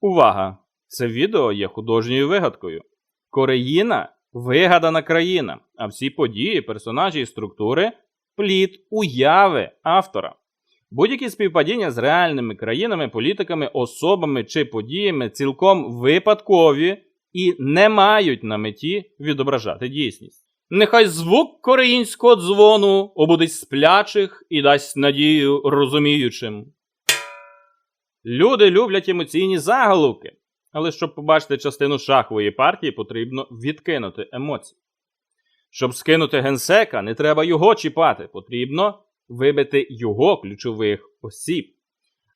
Увага! Це відео є художньою вигадкою. Кореїна вигадана країна, а всі події, персонажі і структури плід уяви автора. Будь-які співпадіння з реальними країнами, політиками, особами чи подіями цілком випадкові і не мають на меті відображати дійсність. Нехай звук кореїнського дзвону обудить сплячих і дасть надію розуміючим. Люди люблять емоційні заголовки, але щоб побачити частину шахової партії, потрібно відкинути емоції. Щоб скинути генсека, не треба його чіпати, потрібно вибити його ключових осіб.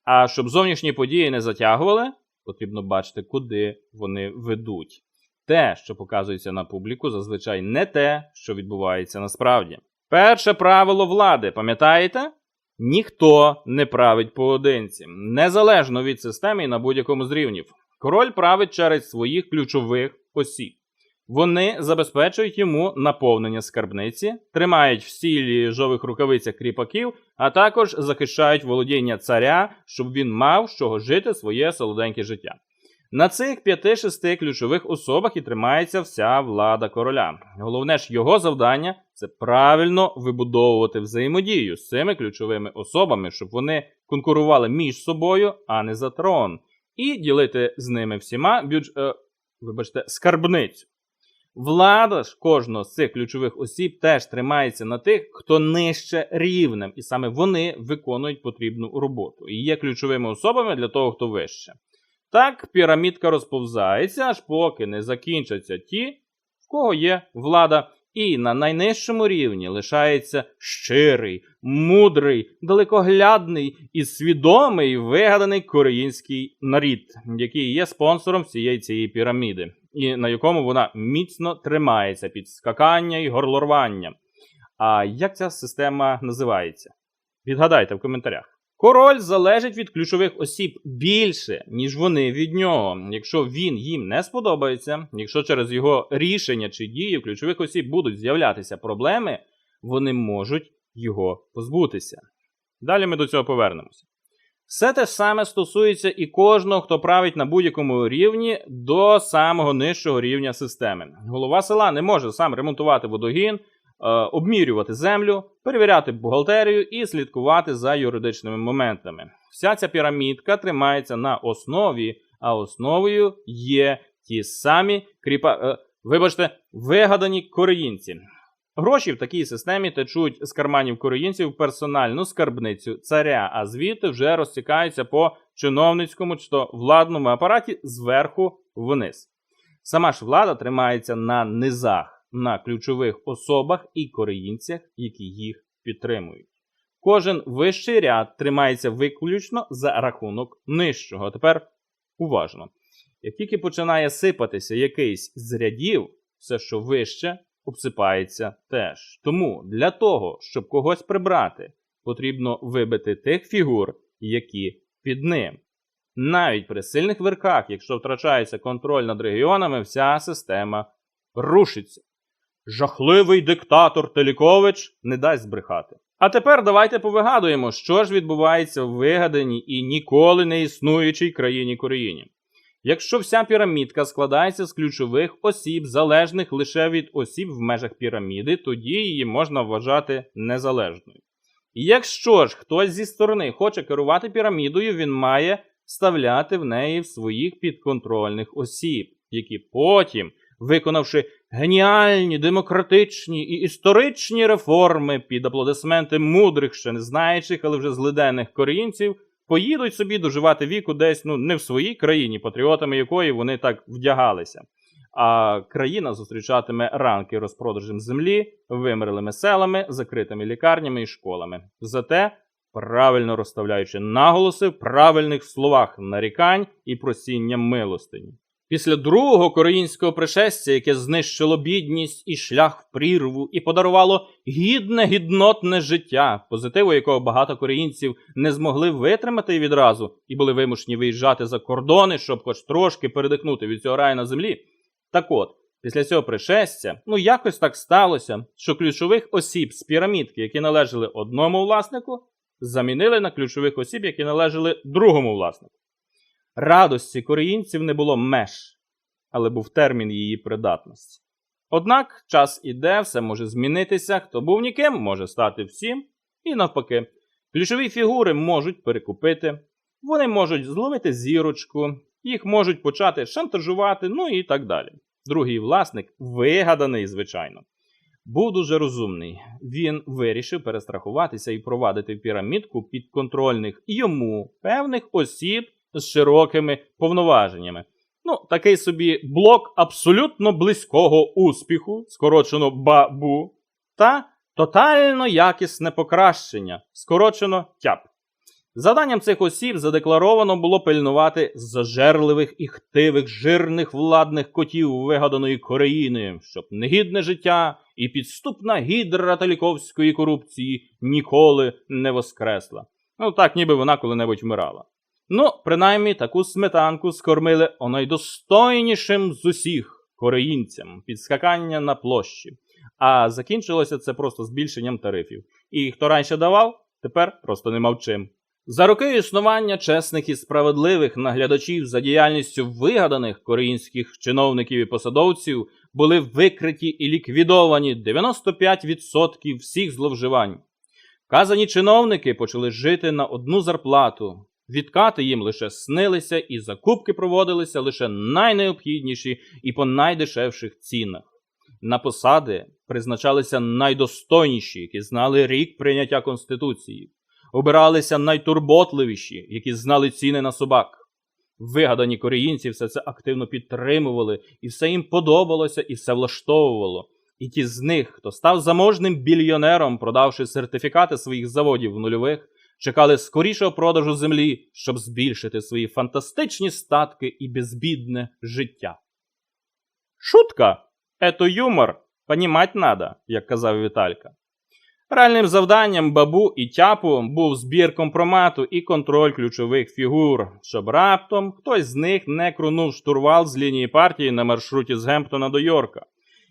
А щоб зовнішні події не затягували, потрібно бачити, куди вони ведуть. Те, що показується на публіку, зазвичай не те, що відбувається насправді. Перше правило влади, пам'ятаєте? Ніхто не править поодинці, незалежно від системи і на будь-якому з рівнів. Король править через своїх ключових осіб. Вони забезпечують йому наповнення скарбниці, тримають в сілі жових рукавицях кріпаків, а також захищають володіння царя, щоб він мав з чого жити своє солоденьке життя. На цих п'яти-шести ключових особах і тримається вся влада короля. Головне ж його завдання це правильно вибудовувати взаємодію з цими ключовими особами, щоб вони конкурували між собою, а не за трон, і ділити з ними всіма бюдж... е, вибачте, скарбницю. Влада ж кожного з цих ключових осіб теж тримається на тих, хто нижче рівнем, і саме вони виконують потрібну роботу і є ключовими особами для того, хто вище. Так, пірамідка розповзається, аж поки не закінчаться ті, в кого є влада, і на найнижчому рівні лишається щирий, мудрий, далекоглядний і свідомий вигаданий кореїнський нарід, який є спонсором всієї цієї піраміди, і на якому вона міцно тримається під скакання і горлорвання. А як ця система називається? Відгадайте в коментарях. Король залежить від ключових осіб більше, ніж вони від нього. Якщо він їм не сподобається, якщо через його рішення чи дії в ключових осіб будуть з'являтися проблеми, вони можуть його позбутися. Далі ми до цього повернемося. Все те ж саме стосується і кожного, хто править на будь-якому рівні до самого нижчого рівня системи. Голова села не може сам ремонтувати водогін, обмірювати землю, перевіряти бухгалтерію і слідкувати за юридичними моментами. Вся ця пірамідка тримається на основі, а основою є ті самі кріпа... е, вибачте, вигадані кореїнці. Гроші в такій системі течуть з карманів кореїнців в персональну скарбницю царя, а звідти вже розтікаються по чиновницькому чи то владному апараті зверху вниз. Сама ж влада тримається на низах, на ключових особах і кореїнцях, які їх підтримують. Кожен вищий ряд тримається виключно за рахунок нижчого. Тепер уважно. Як тільки починає сипатися якийсь з рядів, все, що вище, обсипається теж. Тому для того, щоб когось прибрати, потрібно вибити тих фігур, які під ним. Навіть при сильних верхах, якщо втрачається контроль над регіонами, вся система рушиться. Жахливий диктатор Телікович не дасть збрехати. А тепер давайте повигадуємо, що ж відбувається в вигаданій і ніколи не існуючій країні Кореїні. Якщо вся пірамідка складається з ключових осіб, залежних лише від осіб в межах піраміди, тоді її можна вважати незалежною. І якщо ж хтось зі сторони хоче керувати пірамідою, він має вставляти в неї своїх підконтрольних осіб, які потім, виконавши геніальні, демократичні і історичні реформи під аплодисменти мудрих, ще не знаючих, але вже злиденних корінців, поїдуть собі доживати віку десь ну не в своїй країні, патріотами якої вони так вдягалися. А країна зустрічатиме ранки розпродажем землі, вимерлими селами, закритими лікарнями і школами. Зате правильно розставляючи наголоси в правильних словах нарікань і просіння милостині. Після другого кореїнського пришестя, яке знищило бідність і шлях в прірву, і подарувало гідне гіднотне життя, позитиву якого багато кореїнців не змогли витримати відразу і були вимушені виїжджати за кордони, щоб хоч трошки передихнути від цього раю на землі. Так от, після цього пришестя, ну якось так сталося, що ключових осіб з пірамідки, які належали одному власнику, замінили на ключових осіб, які належали другому власнику. Радості коріїнців не було меж, але був термін її придатності. Однак час іде, все може змінитися, хто був ніким, може стати всім, і навпаки, ключові фігури можуть перекупити, вони можуть зловити зірочку, їх можуть почати шантажувати, ну і так далі. Другий власник, вигаданий, звичайно, був дуже розумний. Він вирішив перестрахуватися і провадити пірамідку підконтрольних йому певних осіб з широкими повноваженнями. Ну, такий собі блок абсолютно близького успіху, скорочено бабу, та тотально якісне покращення, скорочено тяп. Заданням цих осіб задекларовано було пильнувати зажерливих і хтивих жирних владних котів вигаданої Кореїни, щоб негідне життя і підступна гідра таліковської корупції ніколи не воскресла. Ну так, ніби вона коли-небудь вмирала. Ну, принаймні, таку сметанку скормили онайдостойнішим з усіх кореїнцям під скакання на площі. А закінчилося це просто збільшенням тарифів. І хто раніше давав, тепер просто не мав чим. За роки існування чесних і справедливих наглядачів за діяльністю вигаданих корейських чиновників і посадовців були викриті і ліквідовані 95% всіх зловживань. Вказані чиновники почали жити на одну зарплату. Відкати їм лише снилися, і закупки проводилися лише найнеобхідніші і по найдешевших цінах. На посади призначалися найдостойніші, які знали рік прийняття Конституції. Обиралися найтурботливіші, які знали ціни на собак. Вигадані коріїнці все це активно підтримували, і все їм подобалося, і все влаштовувало. І ті з них, хто став заможним більйонером, продавши сертифікати своїх заводів в нульових, чекали скорішого продажу землі, щоб збільшити свої фантастичні статки і безбідне життя. Шутка ето юмор, понімать надо, як казав Віталька. Реальним завданням бабу і тяпу був збір компромату і контроль ключових фігур, щоб раптом хтось з них не крунув штурвал з лінії партії на маршруті з Гемптона до Йорка.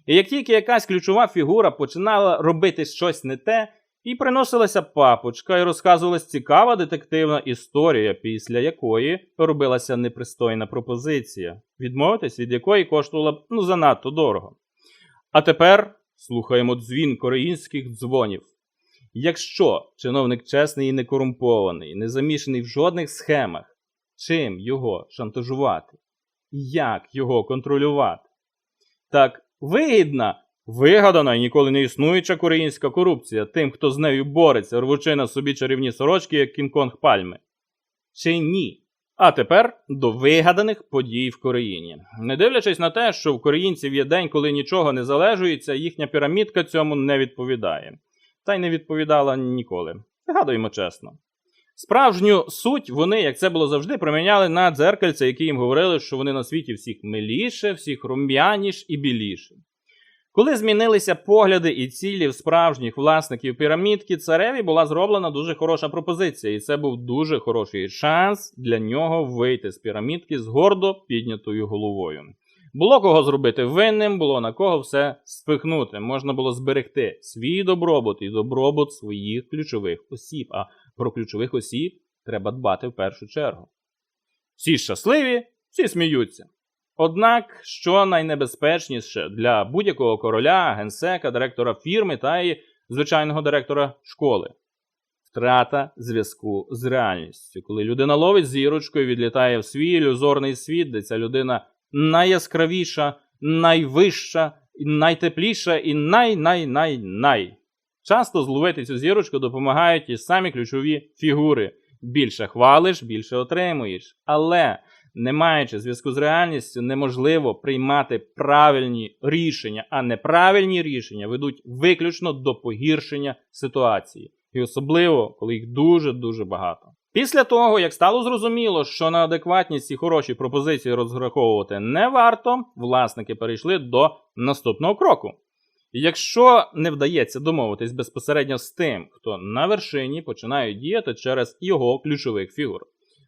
І як тільки якась ключова фігура починала робити щось не те, і приносилася папочка, і розказувалась цікава детективна історія, після якої робилася непристойна пропозиція, відмовитись від якої коштувала б ну занадто дорого. А тепер слухаємо дзвін кореїнських дзвонів. Якщо чиновник чесний і не корумпований, не замішаний в жодних схемах, чим його шантажувати? Як його контролювати? Так вигідна, вигадана і ніколи не існуюча корейська корупція тим, хто з нею бореться, рвучи на собі чарівні сорочки, як Кінг-Конг Пальми. Чи ні? А тепер до вигаданих подій в Кореїні. Не дивлячись на те, що в коріїнців є день, коли нічого не залежується, їхня пірамідка цьому не відповідає. Та й не відповідала ніколи. Згадуємо чесно. Справжню суть вони, як це було завжди, приміняли на дзеркальця, які їм говорили, що вони на світі всіх миліше, всіх рум'яніш і біліше. Коли змінилися погляди і цілі справжніх власників пірамідки, цареві була зроблена дуже хороша пропозиція, і це був дуже хороший шанс для нього вийти з пірамідки з гордо піднятою головою. Було кого зробити винним, було на кого все спихнути. Можна було зберегти свій добробут і добробут своїх ключових осіб. А про ключових осіб треба дбати в першу чергу. Всі щасливі, всі сміються. Однак, що найнебезпечніше для будь-якого короля, генсека, директора фірми та й звичайного директора школи втрата зв'язку з реальністю. Коли людина ловить зірочкою, відлітає в свій ілюзорний світ, де ця людина найяскравіша, найвища, найтепліша і най-най-най-най. Часто зловити цю зірочку допомагають ті самі ключові фігури. Більше хвалиш, більше отримуєш. Але не маючи зв'язку з реальністю, неможливо приймати правильні рішення, а неправильні рішення ведуть виключно до погіршення ситуації, і особливо, коли їх дуже-дуже багато. Після того, як стало зрозуміло, що на адекватність і хороші пропозиції розраховувати не варто, власники перейшли до наступного кроку. Якщо не вдається домовитись безпосередньо з тим, хто на вершині починає діяти через його ключових фігур.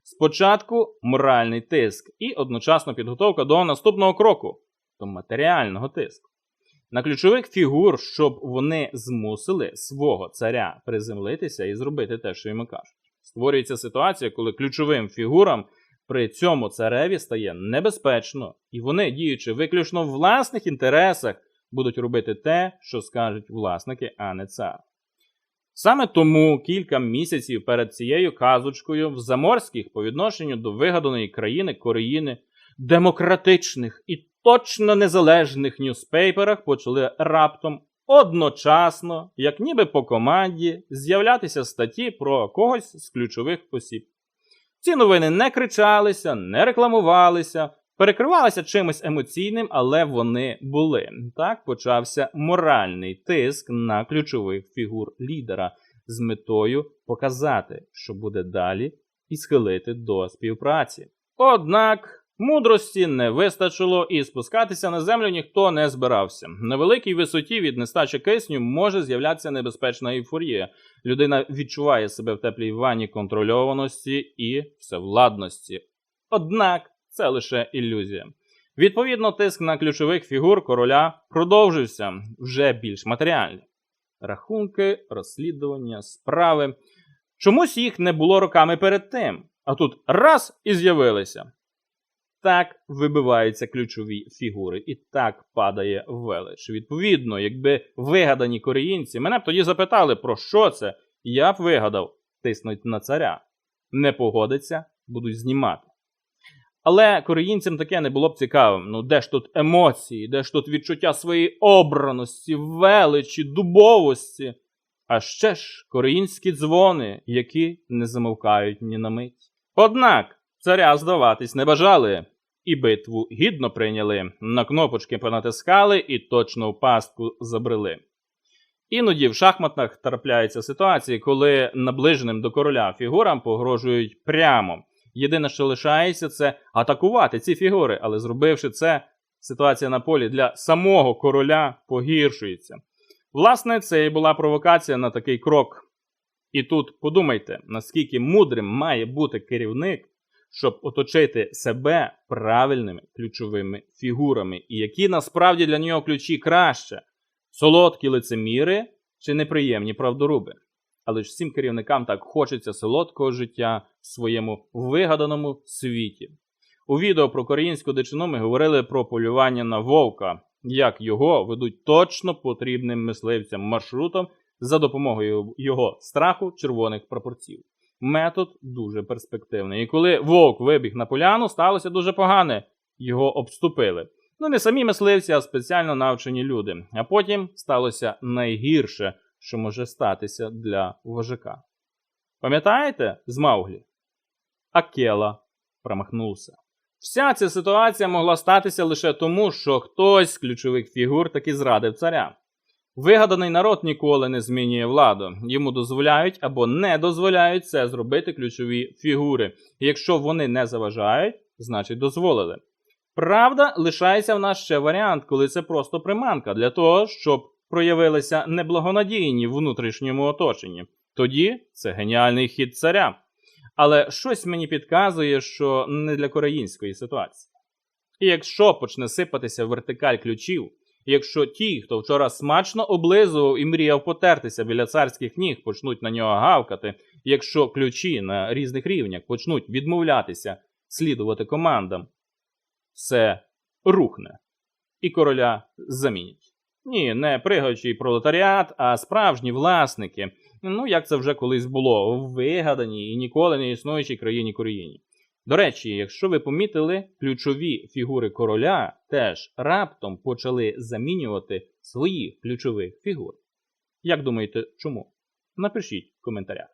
Спочатку моральний тиск і одночасно підготовка до наступного кроку, до матеріального тиску. На ключових фігур, щоб вони змусили свого царя приземлитися і зробити те, що йому кажуть. Створюється ситуація, коли ключовим фігурам При цьому цареві стає небезпечно, і вони, діючи виключно в власних інтересах, будуть робити те, що скажуть власники, а не цар. Саме тому кілька місяців перед цією казочкою в заморських по відношенню до вигаданої країни Кореїни демократичних і точно незалежних ньюспейперах почали раптом одночасно, як ніби по команді, з'являтися статті про когось з ключових осіб. Ці новини не кричалися, не рекламувалися, перекривалися чимось емоційним, але вони були. Так почався моральний тиск на ключових фігур лідера з метою показати, що буде далі, і схилити до співпраці. Однак мудрості не вистачило, і спускатися на землю ніхто не збирався. На великій висоті від нестачі кисню може з'являтися небезпечна ейфорія. Людина відчуває себе в теплій ванні контрольованості і всевладності. Однак це лише ілюзія. Відповідно, тиск на ключових фігур короля продовжився вже більш матеріальні. Рахунки, розслідування, справи. Чомусь їх не було роками перед тим, а тут раз і з'явилися. Так вибиваються ключові фігури, і так падає велич. Відповідно, якби вигадані коріїнці мене б тоді запитали, про що це, я б вигадав, тиснуть на царя. Не погодиться, будуть знімати. Але кореїнцям таке не було б цікавим. Ну де ж тут емоції, де ж тут відчуття своєї обраності, величі, дубовості? А ще ж кореїнські дзвони, які не замовкають ні на мить. Однак царя здаватись не бажали, і битву гідно прийняли, на кнопочки понатискали і точно в пастку забрели. Іноді в шахматах трапляються ситуації, коли наближеним до короля фігурам погрожують прямо. Єдине, що лишається, це атакувати ці фігури, але зробивши це, ситуація на полі для самого короля погіршується. Власне, це і була провокація на такий крок. І тут подумайте, наскільки мудрим має бути керівник, щоб оточити себе правильними ключовими фігурами, і які насправді для нього ключі краще солодкі лицеміри чи неприємні правдоруби. Але ж всім керівникам так хочеться солодкого життя в своєму вигаданому світі. У відео про коріїнську дичину ми говорили про полювання на вовка, як його ведуть точно потрібним мисливцям маршрутом за допомогою його страху червоних прапорців. Метод дуже перспективний. І коли вовк вибіг на поляну, сталося дуже погане. Його обступили. Ну, не самі мисливці, а спеціально навчені люди. А потім сталося найгірше, що може статися для вожака. Пам'ятаєте з Мауглі? Акела промахнувся. Вся ця ситуація могла статися лише тому, що хтось з ключових фігур таки зрадив царя. Вигаданий народ ніколи не змінює владу. Йому дозволяють або не дозволяють це зробити ключові фігури. Якщо вони не заважають, значить дозволили. Правда, лишається в нас ще варіант, коли це просто приманка для того, щоб проявилися неблагонадійні в внутрішньому оточенні. Тоді це геніальний хід царя. Але щось мені підказує, що не для кореїнської ситуації. І якщо почне сипатися вертикаль ключів, якщо ті, хто вчора смачно облизував і мріяв потертися біля царських ніг, почнуть на нього гавкати, якщо ключі на різних рівнях почнуть відмовлятися слідувати командам, все рухне і короля замінять. Ні, не пригаючий пролетаріат, а справжні власники. Ну, як це вже колись було, в вигаданій і ніколи не існуючій країні Коріїні. До речі, якщо ви помітили, ключові фігури короля теж раптом почали замінювати своїх ключових фігур. Як думаєте, чому? Напишіть в коментарях.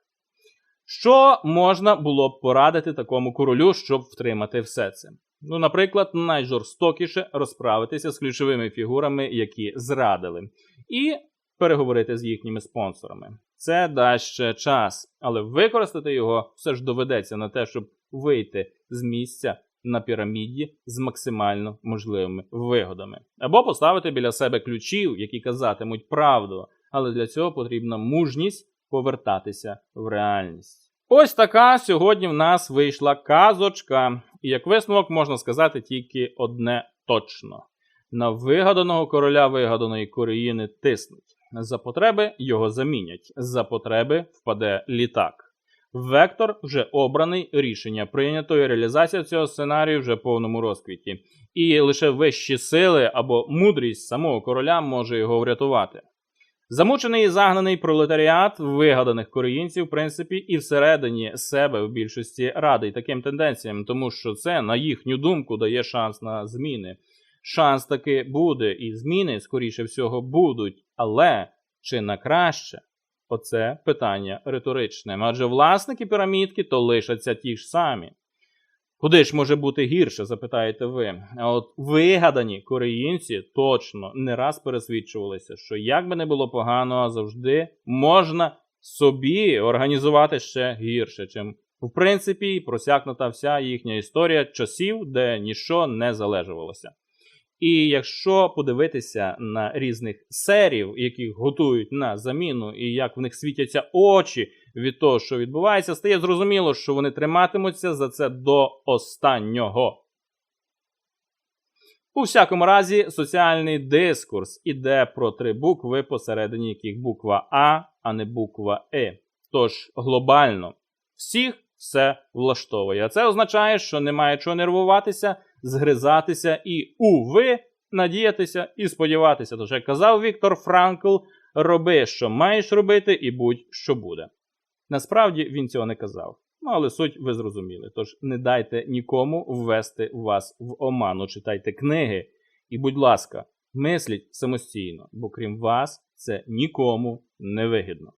Що можна було б порадити такому королю, щоб втримати все це? Ну, наприклад, найжорстокіше розправитися з ключовими фігурами, які зрадили, і переговорити з їхніми спонсорами. Це дасть ще час, але використати його все ж доведеться на те, щоб вийти з місця на піраміді з максимально можливими вигодами, або поставити біля себе ключів, які казатимуть правду, але для цього потрібна мужність повертатися в реальність. Ось така сьогодні в нас вийшла казочка, і як висновок можна сказати тільки одне точно: на вигаданого короля вигаданої Кореїни тиснуть. За потреби його замінять, за потреби впаде літак. Вектор вже обраний, рішення прийнято, і реалізація цього сценарію вже в повному розквіті. І лише вищі сили або мудрість самого короля може його врятувати. Замучений і загнаний пролетаріат вигаданих коріїнців, в принципі, і всередині себе в більшості радий таким тенденціям, тому що це, на їхню думку, дає шанс на зміни. Шанс таки буде, і зміни, скоріше всього, будуть, але чи на краще? Оце питання риторичне. Адже власники пірамідки то лишаться ті ж самі. Куди ж може бути гірше, запитаєте ви. А от вигадані кореїнці точно не раз пересвідчувалися, що як би не було погано, завжди можна собі організувати ще гірше, чим в принципі просякнута вся їхня історія часів, де ніщо не залежувалося. І якщо подивитися на різних серів, яких готують на заміну, і як в них світяться очі від того, що відбувається, стає зрозуміло, що вони триматимуться за це до останнього. У всякому разі, соціальний дискурс іде про три букви, посередині яких буква А, а не буква Е. Тож глобально всіх все влаштовує. А це означає, що немає чого нервуватися, згризатися і, уви, надіятися і сподіватися. Тож, як казав Віктор Франкл, роби, що маєш робити, і будь що буде. Насправді він цього не казав. Ну, але суть ви зрозуміли. Тож не дайте нікому ввести вас в оману, читайте книги. І, будь ласка, мисліть самостійно, бо крім вас це нікому не вигідно.